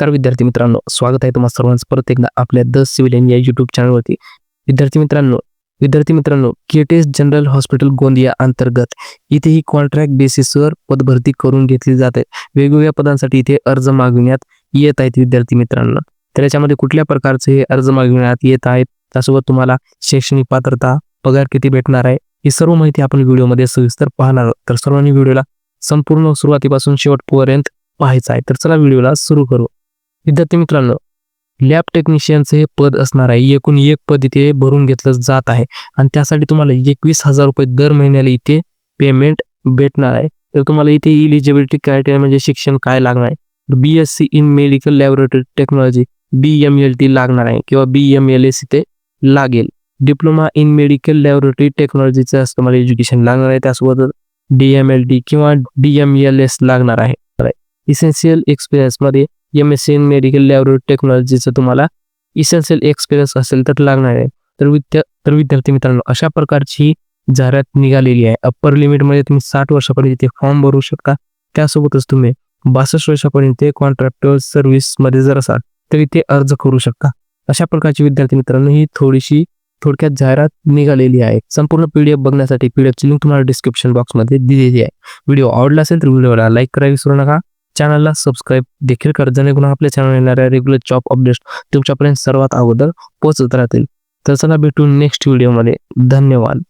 नमस्कार विद्यार्थी मित्रांनो स्वागत आहे तुम्हाला सर्वांचं परत एकदा आपल्या द सिव्हिलियन या युट्यूब चॅनलवरती विद्यार्थी मित्रांनो विद्यार्थी मित्रांनो केटेस जनरल हॉस्पिटल गोंदिया अंतर्गत इथे ही कॉन्ट्रॅक्ट बेसिसवर पदभरती करून घेतली जाते वेगवेगळ्या पदांसाठी इथे अर्ज मागविण्यात येत आहेत विद्यार्थी मित्रांनो. तर याच्यामध्ये कुठल्या प्रकारचे हे अर्ज मागविण्यात येत आहेत त्यासोबत तुम्हाला शैक्षणिक पात्रता पगार किती भेटणार आहे ही सर्व माहिती आपण व्हिडिओमध्ये सविस्तर पाहणार आहोत. तर सर्वांनी व्हिडिओला संपूर्ण सुरुवातीपासून शेवटपर्यंत पाहायचं आहे. तर चला व्हिडिओला सुरू करू. विद्यार्थी मित्रांनो लॅब टेक्निशियनचं हे पद असणार आहे. एकूण एक पद इथे भरून घेतलं जात आहे. आणि त्यासाठी तुम्हाला एकवीस हजार रुपये दर महिन्याला इथे पेमेंट भेटणार आहे. तर तुम्हाला इथे इलिजिबिलिटी क्रायटेरिया म्हणजे शिक्षण काय लागणार आहे? B S C in medical laboratory technology B M L T लागणार आहे किंवा बी एम एल एस इथे लागेल. डिप्लोमा इन मेडिकल लॅबोरेटरी टेक्नॉलॉजीचं असं तुम्हाला एज्युकेशन लागणार आहे. त्यासोबत डी एम एल टी किंवा डी एम एल एस लागणार आहे. Essential एक्सपिरियन्समध्ये M S C in medical laboratory टेक्नॉलॉजीचं तुम्हाला इसेन्शियल एक्सपिरियन्स असेल तर लागणार आहे. तर विद्या तर विद्यार्थी मित्रांनो अशा प्रकारची जाहिरात निघालेली आहे. अप्पर लिमिटमध्ये तुम्ही साठ वर्षापर्यंत इथे फॉर्म भरू शकता. त्यासोबतच तुम्ही बासष्ट वर्षापर्यंत कॉन्ट्रॅक्टर सर्व्हिसमध्ये जर असाल तर इथे अर्ज करू शकता. अशा प्रकारची विद्यार्थी मित्रांनो ही थोडीशी थोडक्यात जाहिरात निघालेली आहे. संपूर्ण पीडीएफ बघण्यासाठी पीडीएफची लिंक तुम्हाला डिस्क्रिप्शन बॉक्समध्ये दिलेली आहे. व्हिडिओ आवडला असेल तर व्हिडिओला लाईक करायला विसरू नका. चॅनलला सबस्क्राईब देखील करा जेणेकरून आपल्या चॅनल येणाऱ्या रेग्युलर जॉब अपडेट तुमच्यापर्यंत सर्वात अगोदर पोहोचत राहतील. तर चला भेटू नेक्स्ट व्हिडिओमध्ये धन्यवाद.